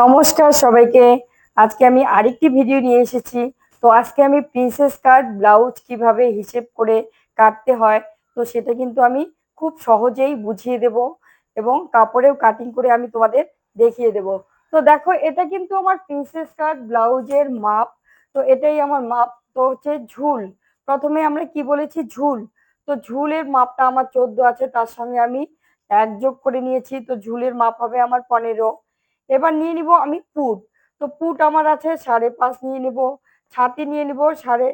নমস্কার সবাইকে। আজকে আমি আরেকটি ভিডিও নিয়ে এসেছি। তো আজকে আমি প্রিন্সেস কাট ব্লাউজ কীভাবে হিসেব করে কাটতে হয়, তো সেটা কিন্তু আমি খুব সহজেই বুঝিয়ে দেব এবং কাপড়েও কাটিং করে আমি তোমাদের দেখিয়ে দেব। তো দেখো, এটা কিন্তু আমার প্রিন্সেস কাট ব্লাউজের মাপ। তো এটাই আমার মাপ। তো হচ্ছে ঝুল। প্রথমে আমরা কি বলেছি? ঝুল। তো ঝুলের মাপটা আমার চোদ্দ আছে, তার সঙ্গে আমি এক যোগ করে নিয়েছি। তো ঝুলের মাপ হবে আমার পনেরো। এবার নিয়ে নিব আমি পুট। তো পুট আমার আছে, সাড়ে পাঁচ নিয়ে নিব, ছাতি নিয়ে নিব, সাড়ে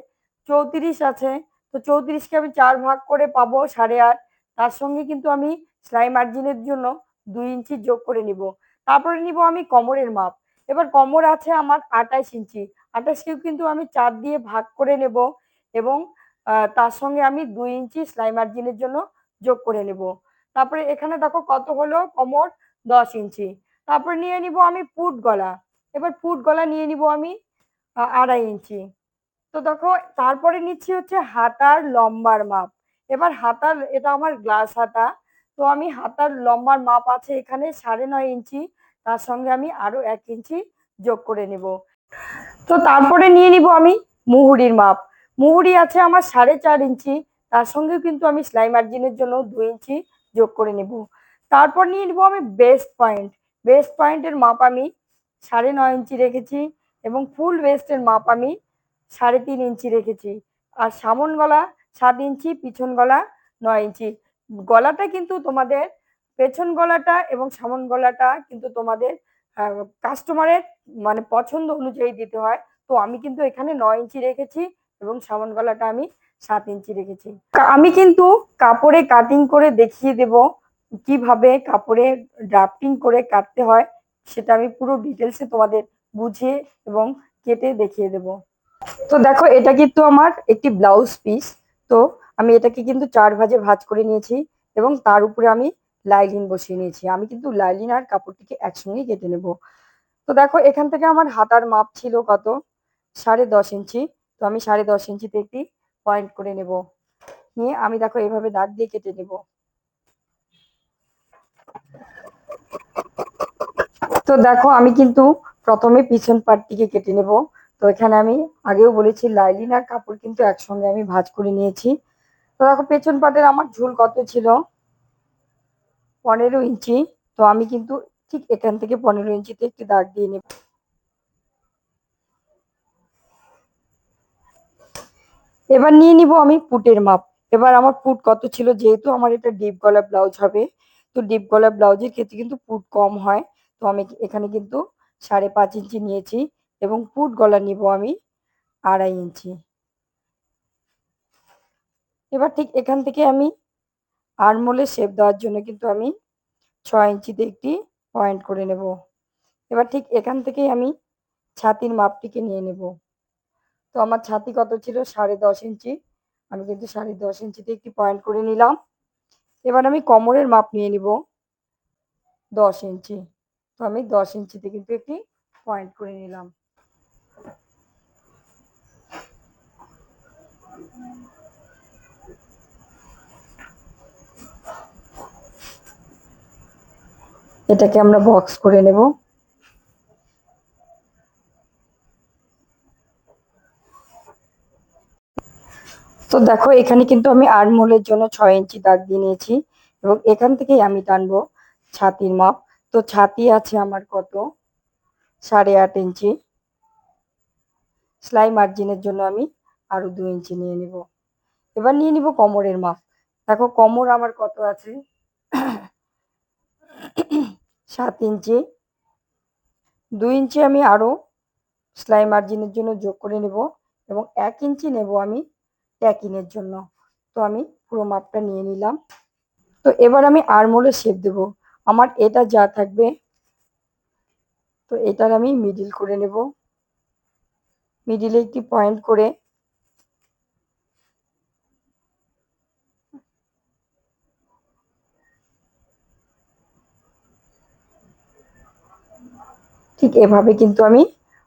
চৌত্রিশ আছে। তো চৌত্রিশকে আমি চার ভাগ করে পাবো, সাড়ে আট। তার সঙ্গে কিন্তু আমি সেলাই মার্জিনের জন্য দুই ইঞ্চি যোগ করে নিব। তারপরে নিব আমি কোমরের মাপ। এবার কোমর আছে আমার আঠাইশ ইঞ্চি। আঠাশকেও কিন্তু আমি চার দিয়ে ভাগ করে নেব এবং তার সঙ্গে আমি দুই ইঞ্চি সেলাই মার্জিনের জন্য যোগ করে নেব। তারপরে এখানে দেখো কত হলো? কোমর দশ ইঞ্চি। তারপর নিয়ে নিব আমি পুট গলা। এবার পুট গলা নিয়ে নিব আমি আড়াই ইঞ্চি। তো দেখো, তারপরে নিচ্ছি হচ্ছে হাতার লম্বার মাপ। এবার হাতার, এটা আমার গ্লাস হাতা। তো আমি হাতার লম্বার মাপ আছে এখানে সাড়ে নয় ইঞ্চি, তার সঙ্গে আমি আরও এক ইঞ্চি যোগ করে নেব। তো তারপরে নিয়ে নিব আমি মুহুরির মাপ। মুহুরি আছে আমার সাড়ে চার ইঞ্চি, তার সঙ্গে কিন্তু আমি সেলাই মার্জিনের জন্য দুই ইঞ্চি যোগ করে নেব। তারপর নিয়ে নিব আমি বেস্ট পয়েন্ট। বেস্ট পয়েন্টের মাপ আমি সাড়ে নয় ইঞ্চি রেখেছি এবং ফুল ওয়েস্টের মাপ আমি সাড়ে তিন ইঞ্চি রেখেছি। আর সামন গলা সাত ইঞ্চি, পিছন গলা নয় ইঞ্চি। গলাটা কিন্তু তোমাদের পেছন গলাটা এবং সামন গলাটা কিন্তু তোমাদের কাস্টমারের মানে পছন্দ অনুযায়ী দিতে হয়। তো আমি কিন্তু এখানে নয় ইঞ্চি রেখেছি এবং সামন গলাটা আমি সাত ইঞ্চি রেখেছি। আমি কিন্তু কাপড়ে কাটিং করে দেখিয়ে দেব। কীভাবে কাপড়ে ড্রাফটিং করে কাটতে হয়, সেটা আমি পুরো ডিটেলসে তোমাদের বুঝিয়ে এবং কেটে দেখিয়ে দেব। তো দেখো, এটা কিন্তু আমার একটি ব্লাউজ পিস তো আমি এটাকে কিন্তু চার ভাজে ভাজ করে নিয়েছি এবং তার উপরে আমি লাইলিন বসিয়ে নিয়েছি। আমি কিন্তু লাইলিন আর কাপড়টিকে একসঙ্গেই কেটে নেব। তো দেখো, এখান থেকে আমার হাতার মাপ ছিল কত? সাড়ে দশ ইঞ্চি। তো আমি সাড়ে দশ ইঞ্চিতে একটি পয়েন্ট করে নেব। নিয়ে আমি দেখো, এভাবে দাগ দিয়ে কেটে নেব। তো দেখো, আমি কিন্তু প্রথমে পিছন পাটটিকে কেটে নেব। তো এখানে আমি আগেও বলেছি, লাইলিন আর কাপড় কিন্তু একসঙ্গে আমি ভাঁজ করে নিয়েছি। তো দেখো, পেছন পাটের আমার ঝুল কত ছিল? পনেরো ইঞ্চি। তো আমি কিন্তু ঠিক এখান থেকে পনেরো ইঞ্চিতে একটি দাগ দিয়ে নেব। এবার নিয়ে নিব আমি পুটের মাপ। এবার আমার পুট কত ছিল? যেহেতু আমার এটা ডিপ গলা ব্লাউজ হবে, তো ডিপ গলা ব্লাউজের ক্ষেত্রে কিন্তু পুট কম হয়। তো আমি এখানে কিন্তু সাড়ে পাঁচ ইঞ্চি নিয়েছি এবং পুট গলা নিব আমি আড়াই ইঞ্চি। এবার ঠিক এখান থেকে আমি আরমোলে শেপ দেওয়ার জন্য কিন্তু আমি ছয় ইঞ্চিতে একটি পয়েন্ট করে নেব। এবার ঠিক এখান থেকেই আমি ছাতির মাপটিকে নিয়ে নেব। তো আমার ছাতি কত ছিল? সাড়ে দশ ইঞ্চি। আমি কিন্তু সাড়ে দশ ইঞ্চিতে একটি পয়েন্ট করে নিলাম। এবার আমি কোমরের মাপ নিয়ে নিব দশ ইঞ্চি। তো আমি দশ ইঞ্চিতে কিন্তু একটি পয়েন্ট করে নিলাম। এটাকে আমরা বক্স করে নেব। তো দেখো, এখানে কিন্তু আমি আরমোলের জন্য ছয় ইঞ্চি দাগ দিয়ে নিয়েছি এবং এখান থেকেই আমি টানবো ছাতির মাপ। তো ছাতি আছে আমার কত? সাড়ে আট ইঞ্চি। সেলাই মার্জিনের জন্য আমি আরও দু ইঞ্চি নিয়ে নিব। এবার নিয়ে নিব কোমরের মাপ। দেখো কোমর আমার কত আছে? সাত ইঞ্চি। দুই ইঞ্চি আমি আরও সেলাই মার্জিনের জন্য যোগ করে নেব এবং এক ইঞ্চি নেব আমি ট্যাকিংয়ের জন্য। তো আমি পুরো মাপটা নিয়ে নিলাম। তো এবার আমি আরমোলে শেপ দেব। আমার এটা যা থাকবে, তো এটার আমি মিডিল করে নেব। মিডিলে একটি পয়েন্ট করে ঠিক এভাবে কিন্তু আমি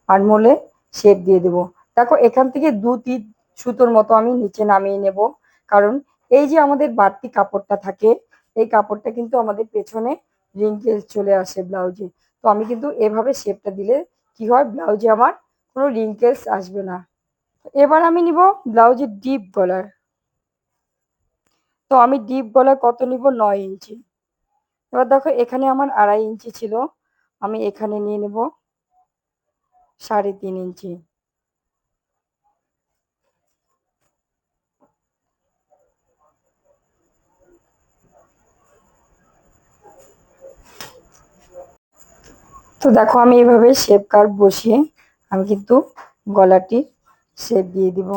আরমোলে শেপ দিয়ে দেব। দেখো, এখান থেকে দু তিন সুতোর মতো আমি নিচে নামিয়ে নেব। কারণ এই যে আমাদের বাড়তি কাপড়টা থাকে, এই কাপড়টা কিন্তু আমাদের পেছনে রিঙ্কেল চলে আসে ব্লাউজে। তো আমি কিন্তু এভাবে শেপটা দিলে কি হয়? ব্লাউজে আমার কোনো রিঙ্কেলস আসবে না। এবার আমি নিব ব্লাউজের ডিপ গলার তো আমি ডিপ গলার কত নিব? নয় ইঞ্চি। এবার দেখো, এখানে আমার আড়াই ইঞ্চি ছিল। আমি এখানে নিয়ে নেব সাড়ে তিন ইঞ্চি। তো দেখো আমি এভাবে শেপ কার্ভ বসিয়ে আমি কিন্তু গলাটি শেপ দিয়ে দিব।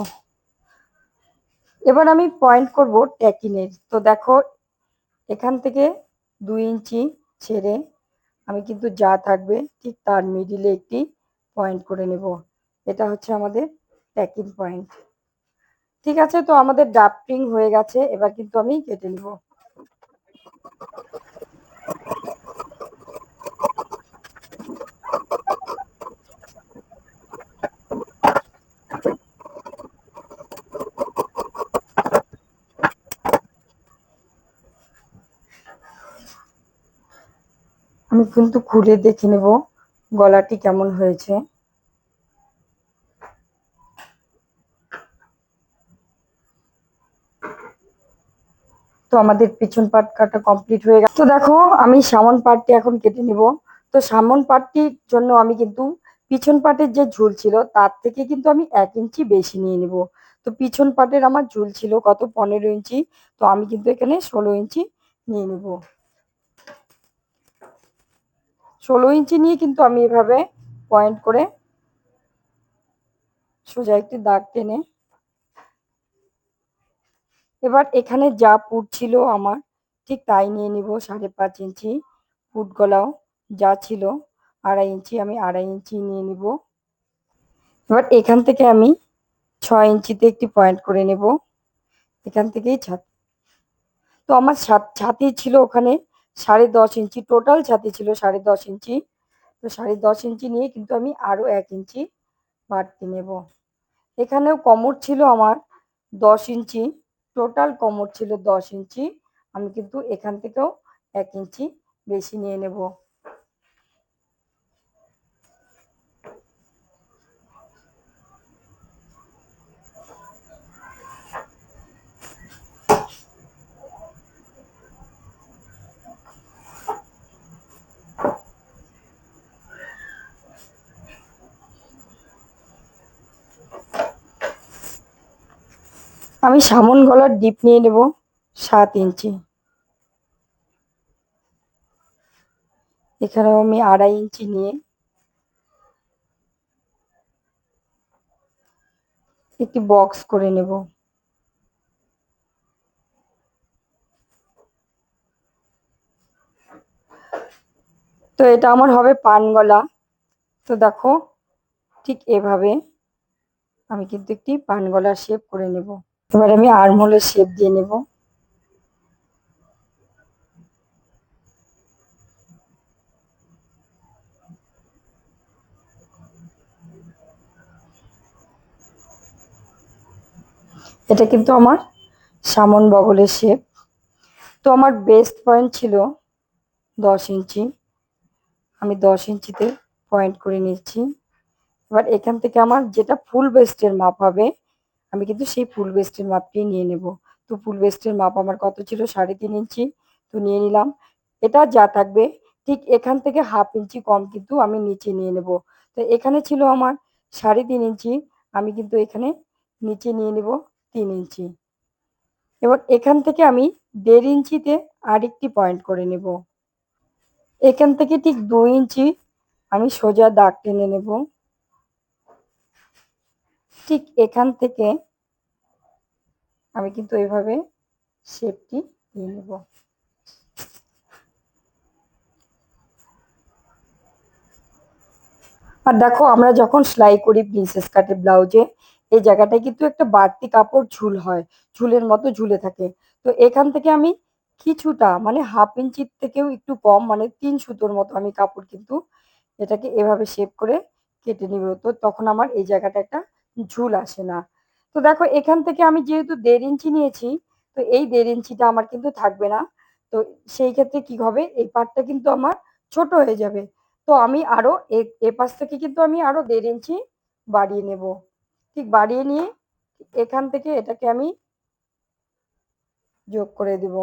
এবার আমি পয়েন্ট করব ট্যাকিনের তো দেখো, এখান থেকে দুই ইঞ্চি ছেড়ে আমি কিন্তু যা থাকবে ঠিক তার মিডিলে একটি পয়েন্ট করে নেব। এটা হচ্ছে আমাদের ট্যাকিং পয়েন্ট ঠিক আছে, তো আমাদের ডাফটিং হয়ে গেছে, এবার কিন্তু আমি কেটে নেব। আমি কিন্তু খুলে দেখে নেব গলাটি কেমন হয়েছে। তো আমাদের পিছন পাট কাটা কমপ্লিট হয়ে গেছে। তো দেখো, আমি সামন পাটটি এখন কেটে নিব। তো সামন পাটটির জন্য আমি কিন্তু পিছন পাটের যে ঝুল ছিল, তার থেকে কিন্তু আমি এক ইঞ্চি বেশি নিয়ে নিব। তো পিছন পাটের আমার ঝুল ছিল কত? পনেরো ইঞ্চি। তো আমি কিন্তু এখানে ষোলো ইঞ্চি নিয়ে নিব। ষোলো ইঞ্চি নিয়ে কিন্তু আমি এভাবে পয়েন্ট করে সোজা একটি দাগ টেনে এবার এখানে যা পুট ছিল আমার, ঠিক তাই নিয়ে নিব সাড়ে পাঁচ ইঞ্চি পুট গলাও যা ছিল, আড়াই ইঞ্চি আমি আড়াই ইঞ্চি নিয়ে নিব। এবার এখান থেকে আমি ছয় ইঞ্চিতে একটি পয়েন্ট করে নেব, এখান থেকেই ছাত। তো আমার ছাতি ছিল ওখানে সাড়ে দশ ইঞ্চি টোটাল ছাতি ছিল সাড়ে দশ ইঞ্চি। তো সাড়ে দশ ইঞ্চি নিয়ে কিন্তু আমি আরও এক ইঞ্চি বাড়তি নেব। এখানেও কমর ছিল আমার দশ ইঞ্চি টোটাল কমর ছিল দশ ইঞ্চি। আমি কিন্তু এখান থেকেও এক ইঞ্চি বেশি নিয়ে নেব। আমি সামন গলার ডিপ নিয়ে নেব সাত ইঞ্চি। এখানেও আমি আড়াই ইঞ্চি নিয়ে একটি বক্স করে নেব। তো এটা আমার হবে পান গলা। তো দেখো ঠিক এভাবে আমি কিন্তু একটি পান গলার শেপ করে নেব। এবার আমি আর্মহোলের শেপ দিয়ে নেব। এটা কিন্তু আমার সামন বগলের শেপ তো আমার বেস্ট পয়েন্ট ছিল দশ ইঞ্চি। আমি দশ ইঞ্চিতে পয়েন্ট করে নিচ্ছি এবার এখান থেকে আমার যেটা ফুল বেস্টের মাপ হবে আমি কিন্তু সেই ফুল বেস্টের মাপটি নিয়ে নেব। তো ফুল বেস্টের মাপ আমার কত ছিল? সাড়ে তিন ইঞ্চি। তো নিয়ে নিলাম। এটা যা থাকবে, ঠিক এখান থেকে হাফ ইঞ্চি কম কিন্তু আমি নিচে নিয়ে নেব। তো এখানে ছিল আমার সাড়ে তিন ইঞ্চি। আমি কিন্তু এখানে নিচে নিয়ে নেব তিন ইঞ্চি। এবার এখান থেকে আমি দেড় ইঞ্চিতে আরেকটি পয়েন্ট করে নেব। এখান থেকে ঠিক দু ইঞ্চি আমি সোজা দাগ টেনে নেব। ঠিক এখান থেকে আমি কিন্তু এইভাবে শেপটি দিয়ে নেব। আর দেখো, আমরা যখন সেলাই করি প্রিন্সেস কাটের ব্লাউজে এই জায়গাটায় কিন্তু একটা বাড়তি কাপড় ঝুল হয়, ঝুলের মতো ঝুলে থাকে। তো এখান থেকে আমি কিছুটা মানে হাফ ইঞ্চির থেকেও একটু কম মানে তিন সুতোর মতো আমি কাপড় কিন্তু এটাকে এভাবে শেপ করে কেটে নিব। তো তখন আমার এই জায়গাটা একটা ঝুল আসে না। তো দেখো, এখান থেকে আমি যেহেতু দেড় ইঞ্চি নিয়েছি, তো এই দেড় ইঞ্চিটা আমার কিন্তু থাকবে না। তো সেই ক্ষেত্রে কি হবে? এই পাটটা কিন্তু আমার ছোট হয়ে যাবে। তো আমি আরও এ পাশ থেকে কিন্তু আমি আরও দেড় ইঞ্চি বাড়িয়ে নেব। ঠিক বাড়িয়ে নিয়ে এখান থেকে এটাকে আমি যোগ করে দিব।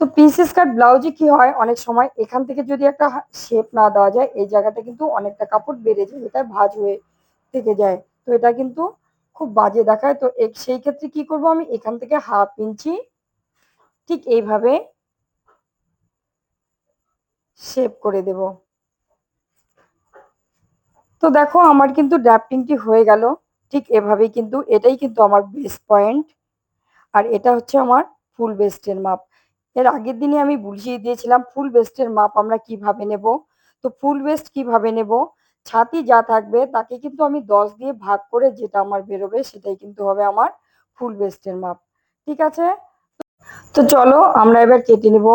তো প্রিন্সেস কাট ব্লাউজে কি হয়? অনেক সময় এখান থেকে যদি একটা শেপ না দেওয়া যায়, এই জায়গাটা কিন্তু অনেকটা কাপড় বেড়ে যায়, এটা ভাজ হয়ে থেকে যায়। তো এটা কিন্তু খুব বাজে দেখায়। তো সেই ক্ষেত্রে কি করব আমি? এখান থেকে হাফ ইঞ্চি ঠিক এইভাবে শেপ করে দেব। তো দেখো আমার কিন্তু ড্রাফটিংটি হয়ে গেল। ঠিক এভাবেই কিন্তু এটাই কিন্তু আমার বেস্ট পয়েন্ট আর এটা হচ্ছে আমার ফুল বেস্টের মাপ। এর আগের দিনে আমি বুঝিয়ে দিয়েছিলাম, ফুল বেস্টের মাপ আমরা কীভাবে নেব? তো ফুল বেস্ট কীভাবে নেব? ছাতি যা থাকবে তাকে কিন্তু আমি দশ দিয়ে ভাগ করে যেটা আমার বেরোবে সেটাই কিন্তু হবে আমার ফুল বেস্টের মাপ। ঠিক আছে? তো চলো আমরা এবার কেটে নেব।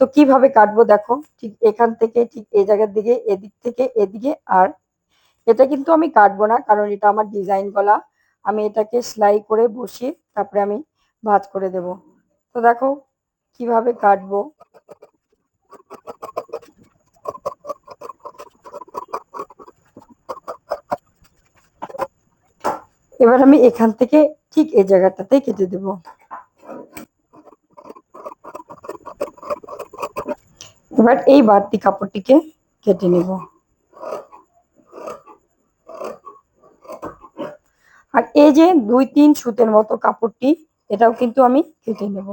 তো কীভাবে কাটবো দেখো, ঠিক এখান থেকে, ঠিক এই জায়গার দিকে, এদিক থেকে, এদিকে আর এটা কিন্তু আমি কাটবো না কারণ এটা আমার ডিজাইন গলা। আমি এটাকে সেলাই করে বসিয়ে তারপরে আমি ভাজ করে দেব। তো দেখো কীভাবে কাটবো। এবার আমি এখান থেকে ঠিক এই জায়গাটাতে কেটে দেব। এবার এই বাড়তি কাপড়টিকে কেটে নেব। আর এই যে দুই তিন সুতের মতো কাপড়টি, এটাও কিন্তু আমি কেটে নেব।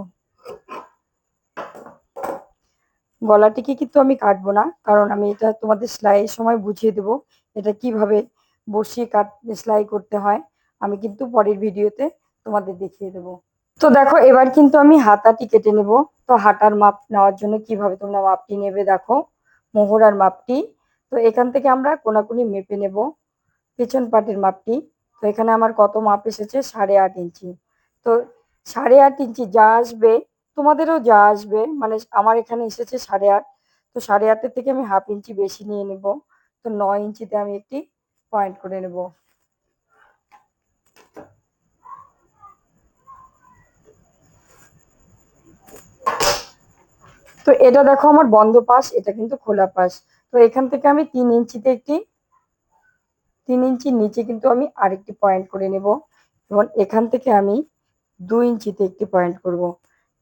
গলাটিকে কিন্তু আমি কাটবো না, কারণ আমি এটা তোমাদের সেলাইয়ের সময় বুঝিয়ে দেব, এটা কীভাবে বসিয়ে কাট, সেলাই করতে হয়। আমি কিন্তু পরের ভিডিওতে তোমাদের দেখিয়ে দেব। তো দেখো, এবার কিন্তু আমি হাতাটি কেটে নেব। তো হাতার মাপ নেওয়ার জন্য কীভাবে তোমরা মাপটি নেবে দেখো, মোহরার মাপটি। তো এখান থেকে আমরা কোনাকুনি মেপে নেব, পেছন পাটের মাপটি। তো এখানে আমার কত মাপ এসেছে? সাড়ে আট ইঞ্চি। তো সাড়ে আট ইঞ্চি যা আসবে, তোমাদেরও যা আসবে মানে আমার এখানে এসেছে সাড়ে আট। তো সাড়ে আটের থেকে আমি হাফ ইঞ্চি বেশি নিয়ে নেব। তো নয় ইঞ্চিতে আমি একটি পয়েন্ট করে নেব। তো এটা দেখো আমার বন্ধ পাশ, এটা কিন্তু খোলা পাশ। তো এখান থেকে আমি তিন ইঞ্চিতে একটি, তিন ইঞ্চির নিচে কিন্তু আমি আরেকটি পয়েন্ট করে নেব। এবং এখান থেকে আমি দুই ইঞ্চিতে একটি পয়েন্ট করব।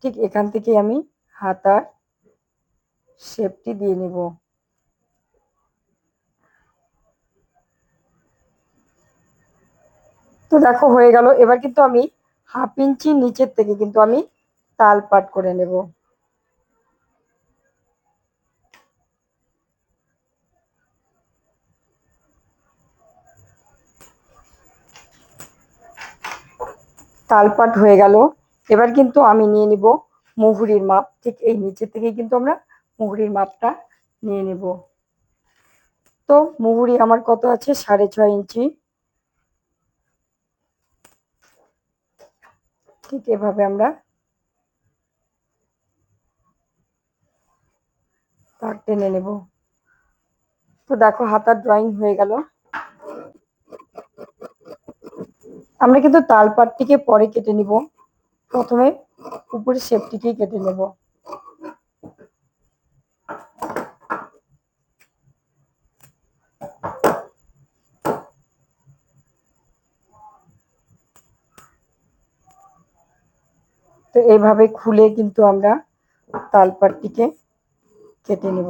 ঠিক এখান থেকে আমি হাতার শেপটি দিয়ে নেব। তো দেখো হয়ে গেল। এবার কিন্তু আমি হাফ ইঞ্চি নিচের থেকে কিন্তু আমি তাল পাট করে নেব। তালপাট হয়ে গেল। এবার কিন্তু আমি নিয়ে নিব মুহুরির মাপ। ঠিক এই নিচে থেকে কিন্তু আমরা মুহুরির মাপটা নিয়ে নেব। তো মুহুরি আমার কত আছে? সাড়ে ছয় ইঞ্চি। ঠিক এভাবে আমরা তার টেনে নেব। তো দেখো, হাতার ড্রয়িং হয়ে গেল। আমরা কিন্তু তালপাটটিকে পরে কেটে নিব। প্রথমে উপরে শেপটিকেই কেটে নেব। তো এইভাবে খুলে কিন্তু আমরা তালপাটটিকে কেটে নেব।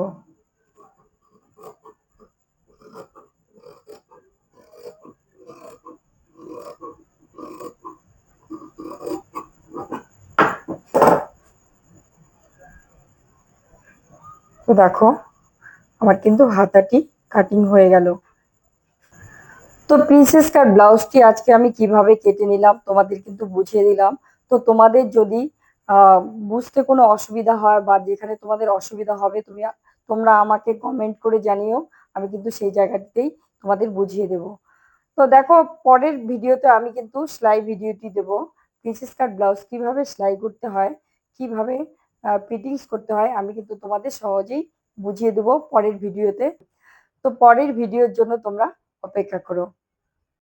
তো দেখো, আমার কিন্তু হাতাটি কাটিং হয়ে গেল। তো প্রিন্সেস কাট ব্লাউজটি আজকে আমি কীভাবে কেটে নিলাম তোমাদের কিন্তু বুঝিয়ে দিলাম। তো তোমাদের যদি বুঝতে কোনো অসুবিধা হয় বা যেখানে তোমাদের অসুবিধা হবে, তুমি, তোমরা আমাকে কমেন্ট করে জানিও, আমি কিন্তু সেই জায়গাটিতেই তোমাদের বুঝিয়ে দেব। তো দেখো, পরের ভিডিওতে আমি কিন্তু সেলাই ভিডিওটি দেব। প্রিন্সেস কাট ব্লাউজ কীভাবে সেলাই করতে হয়, কীভাবে ফিটিংস করতে হয়। আমি কিন্তু তোমাদের সহজেই বুঝিয়ে দেবো পরের ভিডিওতে তো। পরের ভিডিওর জন্য তোমরা অপেক্ষা করো।